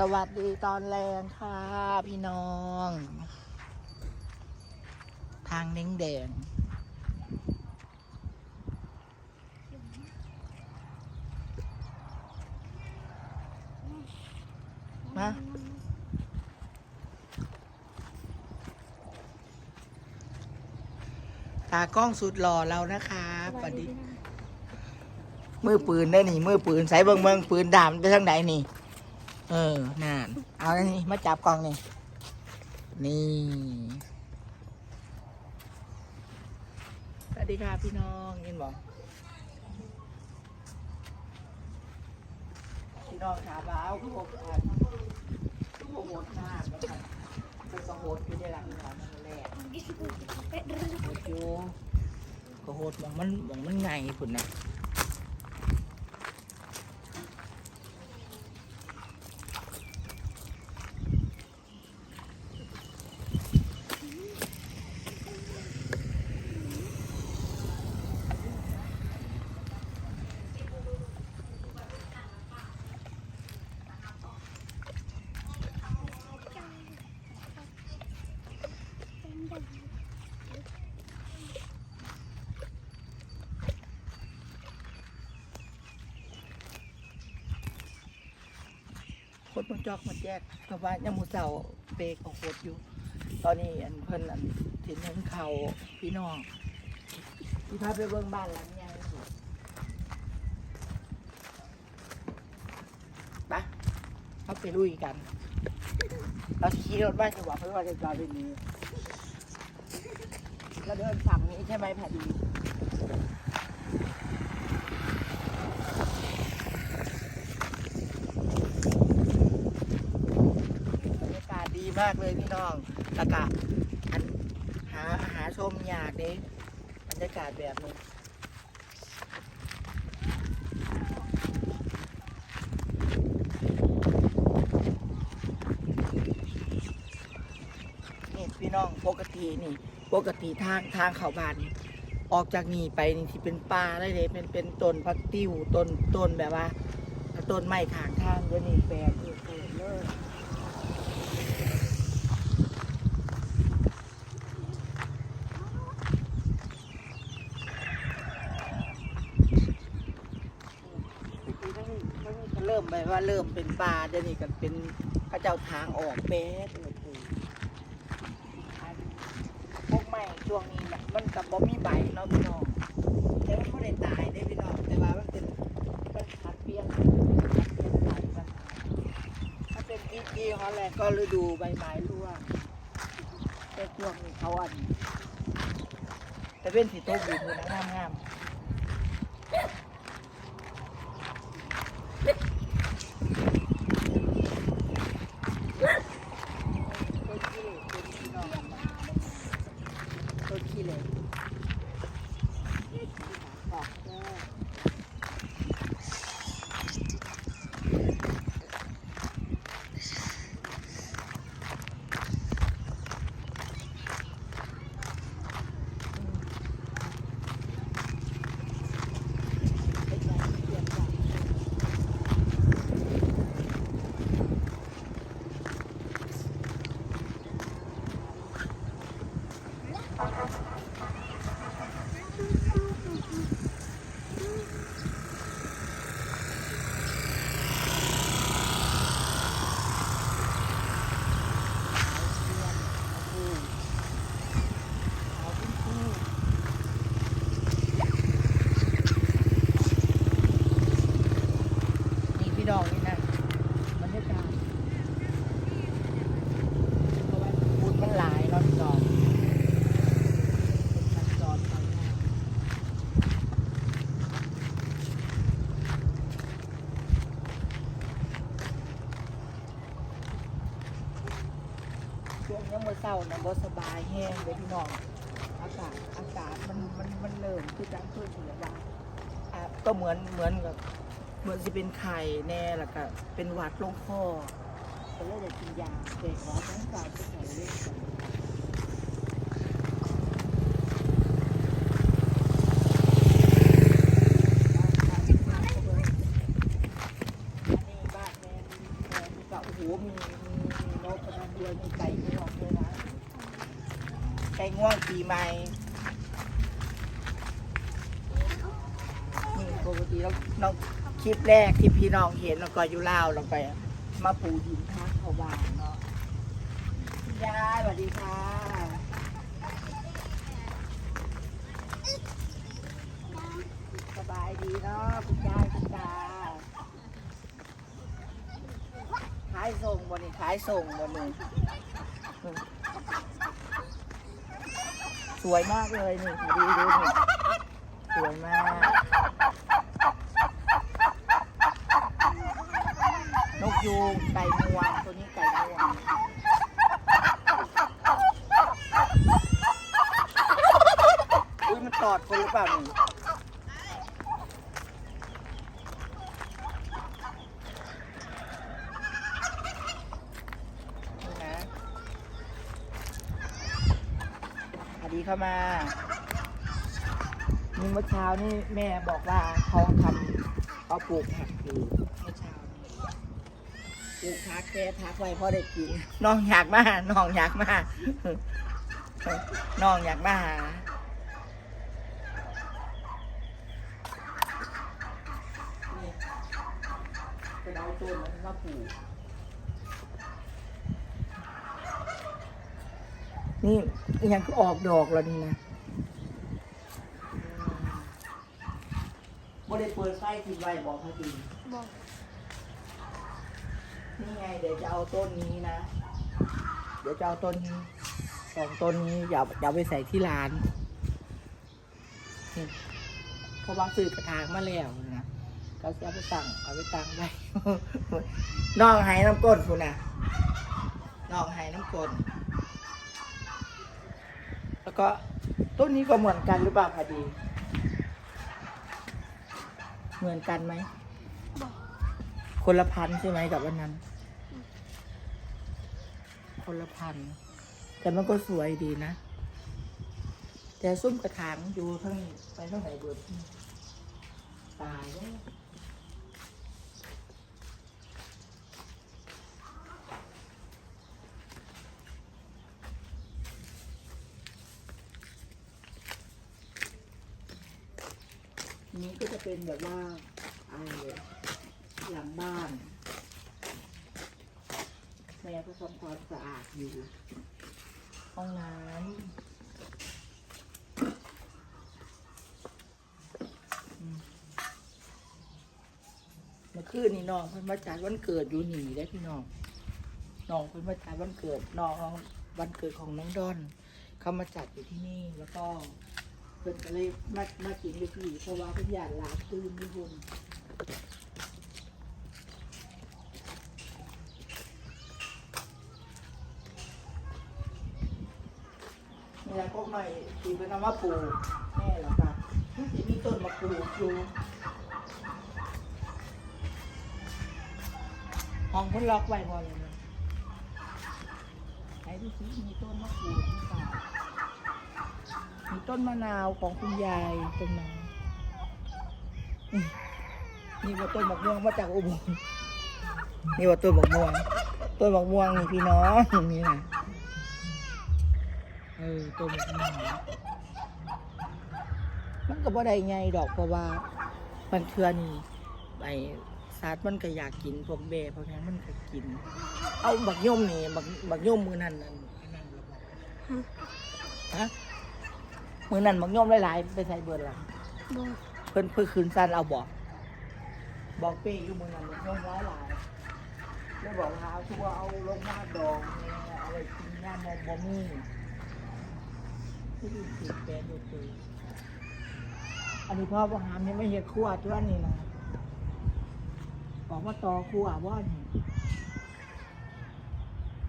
สวัสดีตอนแรงค่ะพี่น้อง ทางเน้งแดงมาตากล้องสุดหล่อเรานะคะสวัสดี มือปืนได้นี่ มือปืนใส่เบิงเบิงปืนดามไปทางไหนนี่ เออน่านเอาอันนี้มาจับกล้องนี่นี่สวัสดีค่ะพี่น้องยินบอกพี่น้องถามว่าเอาทุกคนอ่านทุกคนโหดมากนะครับเป็นสะโหดอยู่ในหลังนอนนั่นแหละโหดอยู่ก็โหดมองมันมองมันไงคุณนะ คนมันจอกมันแจกเพราะว่ายังมูเสาเบกออกโคตรอยู่ ตอนนี้อันเพิ่นอันถิ่นเห็นเขาพี่น้องพี่พาไปเบิ่งบ้านหลังใหญ่สุดไปเขาไปลุยกันเราขี่รถบ้านจังหวะเพราะว่าจะจอดเป็นนี้เราเดินฝั่งนี้ใช่ไหมแผ่นดี บรรยากาศดี มากเลยพี่น้องแล้วก็อันหาหาชมยากเด้บรรยากาศแบบนี้นี่พี่น้องปกตินี่ ปกติทางทางเขาบ้านนี่ออกจากนี่ไปนี่ที่เป็นป่าเลยเด้เป็นเป็นต้นพักติ้วต้นต้นแบบว่าต้นไม้ขางทางเดี๋ยนี้แปลกเออเออเลย เริ่มไป ว่าเริ่มเป็นป่าเดี๋ยวนี้ก็เป็นพระเจ้าทางออกเป็ดพวกไม้ช่วงนี้น่ะมันกับบ่มีใบเนาะพี่น้องแต่มันไม่ได้ตายได้พี่น้องแต่ว่ามันเป็นมันขัดเปียนเปลี่ยนใบมันถ้าเป็นกีกีฮอลแลนด์ก็ฤดูใบไม้ร่วงแต่ช่วงนี้เขาอันแต่เป็นสีโต๊ะอยู่นะงามงามๆต้นขี้เหล็กเป็นพี่น้องกันมาต้นขี้เหล็กออกแก้นี่พี่ดอกนี่นะบรรยากาศเพราะว่าบุญมันหลายเนาะพี่ดอกคนสัญจรไปมาช่วง ยังมื่อเศร้านะบ่สบายแห้งเลยพี่น้อง อากาศอากาศมันมันมันเริ่มคือจังช่วยเหลือได้อะก็เหมือนเหมือนกับเหมือนจะเป็นไข่แน่ล้วก็เป็นหวัดลงคอก็เลยได้กินยาแต่ขอทั้งกายไปใส่เลือดนี่บ้านแม่แม่มีก่าเหมีมีมีนกกระทันด้วยมีไก่ ไก่ง่วงปีใหม่นี่ปกติเราเราคลิปแรกที่พี่น้องเห็นเราก็อยู่เล่าเราไปมาปูดินทักเขาบ้านเนาะยายสวัสดีค่ะสบายดีเนาะคุณยายคุณตาขายส่งบนนี่ขายส่งบนนี่ สวยมากเลยนี่ดูดูนี่สวยมาก นกยูงไก่งวงตัวนี้ไก่งวงอุ้ยมันตอดคนหรือเปล่านี่นี่นะสวัสดี เข้ามานี่เมื่อเช้านี่แม่บอกว่าเขาทำเขาปลูกผักอยู่เมื่อเช้านี้ปลูกผักแค่พักไว้เพราะได้กินน้องอยากมาน้องอยากมาน้องอยากมาหานี่ไปเอาต้นมันมาปลูก นี่ยังก็ออกดอกแล้วนี่นะบ่ได้เปิดไฟทิ้งไว้บอกเขาจริงบอกนี่ไงเดี๋ยวจะเอาต้นนี้นะ เดี๋ยวจะเอาต้นนี้สองต้นนี้อย่าอย่าไปใส่ที่ร้านนี่เพราะว่าซื้อกระถางมาแล้วนะเขาจะเอาไปตั้งเอาไปตั้งไว้น้องไห้น้ำก้นคุณนะน้องไห้น้ำก้น แล้วก็ต้นนี้ก็เหมือนกันหรือเปล่าพอดี เหมือนกันไหม คนละพันใช่ไหมกับวันนั้น คนละพัน แต่มันก็สวยดีนะ แต่ซุ้มกระถางอยู่ทั้งไปเท่าไหร่เบิดตายแล้ว นี้ก็จะเป็นแบบว่าอะไรหลังบ้านแม่ก็ทำความสะอาดอยู่ห้องน้ำมเมื่อคืนนี่น้องเพิ่นมาจัดวันเกิดอยู่หนีได้พี่น้องน้องเพิ่นมาจัดวันเกิดน้องวันเกิดของน้องดอนเขามาจัดอยู่ที่นี่แล้วก็ เพิ่นก็เลยมามากินด้วยพี่เพราะว่าเพิ่นอยากลาบตื่นที่หุ่นนี่แหละพวกหน่อยตีเป็นเอามาปลูกแม่หรอกค่ะจะมีต้นมะกรูอยู่ห้องเพิ่นล็อกไว้พอยเลยนะไหนดูสิมีต้นมะกรูดหรือเปล่า มีต้นมะนาวของคุณยายต้นนั้นมนี่ว่าต้นมะม่วงมาจากอุบลนี่ว่าต้นมะม่วงต้นมะม่วงนี่พี่น้องนี่นะเออตัวมันหนามันก็บ่ได้ไงดอกเพราะว่ามันเทือนี่ไอ้สัตว์มันก็อยากกินพวกเบพวกนั้นมันก็กิน เอาบักย่อมนี่บักบักย่อมมือนั่นนั่นนั่นราบอกฮะ มือนั่นบักย่อมหลายๆไปใส่เบิดล่ะบอกเพิ่นเพิ่นคืนสั้นเอาบอก บอกเป้อยู่มือนั่นบักย่อมหลายหลายๆแล้วบอกหาคือว่าเอาลงมาดองเนี่ยเอาไว้กินย่ามบ่บ่มีที่ดูสิแปดดูสิอันนี้พ่อบอกหามยังไม่เห็นขั้วตัวนี้นะบอกว่าต่อขั้วว่านี่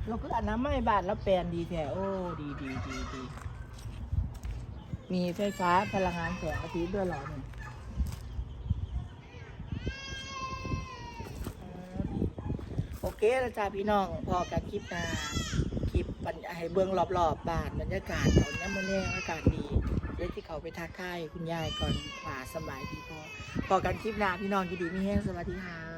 เราก็อันน้ำไม่บาทแล้วแปลนดีแท้โอ้ดีดีดีดี มีไฟฟ้าพลังงานแสงอาทิตย์ด้วยหรอเนี่ยโอเคแล้วจ้าพี่น้องพอกันคลิปนาคลิปบรรยายให้เบื้องรอบๆบบ้านบรรยากาศตอนนี้มันแรงอากาศดีเดี๋ยวที่เขาไปทักทายคุณยายก่อนป่าสบายดีพอพอกันคลิปนาพี่น้องยินดีมีแห้งสวัสดีค่ะ